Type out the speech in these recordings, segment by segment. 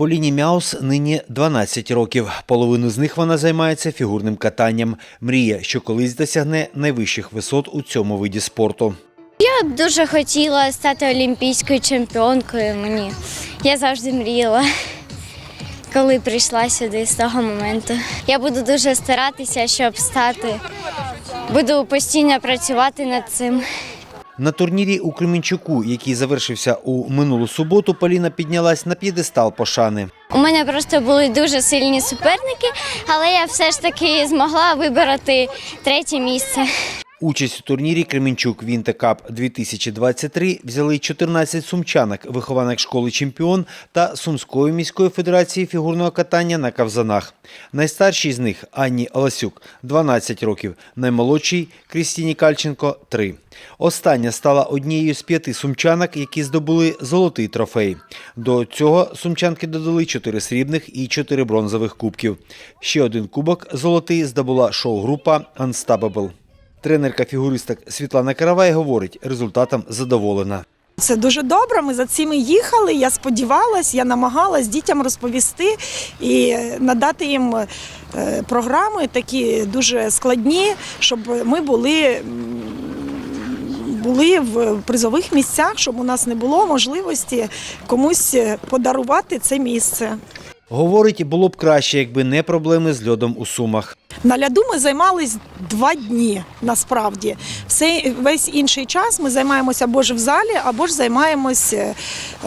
Поліні Мяус нині 12 років. Половину з них вона займається фігурним катанням. Мріє, що колись досягне найвищих висот у цьому виді спорту. Я б дуже хотіла стати олімпійською чемпіонкою. Мені я завжди мріяла, коли прийшла сюди з того моменту. Я буду дуже старатися, щоб стати. Буду постійно працювати над цим. На турнірі у Кременчуку, який завершився у минулу суботу, Поліна піднялась на п'єдестал пошани. У мене просто були дуже сильні суперники, але я все ж таки змогла вибороти третє місце. Участь у турнірі Кременчук Вінтекап 2023 взяли 14 сумчанок, вихованок школи Чемпіон та Сумської міської федерації фігурного катання на кавзанах. Найстаршій з них Анні Олесюк 12 років, наймолодшій Крістіні Кальченко 3. Остання стала однією з п'яти сумчанок, які здобули золотий трофей. До цього сумчанки додали 4 срібних і 4 бронзових кубків. Ще один кубок золотий здобула шоу-група Unstoppable. Тренерка фігуристок Світлана Каравай говорить, результатом задоволена. Це дуже добре. Ми за цим і їхали. Я сподівалась, я намагалась дітям розповісти і надати їм е, програми такі дуже складні, щоб ми були. Були в призових місцях, щоб у нас не було можливості комусь подарувати це місце. Говорить, було б краще, якби не проблеми з льодом у сумах. На ляду ми займались два дні насправді. Все, весь інший час ми займаємося або ж в залі, або ж займаємось е,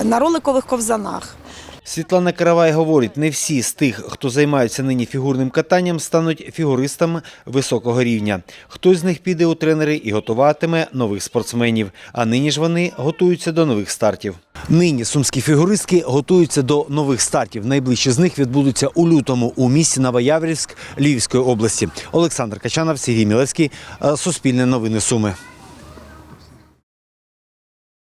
на роликових ковзанах. Світлана Каравай говорить, не всі з тих, хто займається нині фігурним катанням, стануть фігуристами високого рівня. Хтось з них піде у тренери і готуватиме нових спортсменів. А нині ж вони готуються до нових стартів. Нині сумські фігуристки готуються до нових стартів. Найближчі з них відбудуться у лютому у місті Новояврівськ Львівської області. Олександр Качанов, Сергій Мілевський, е, Суспільне новини Суми.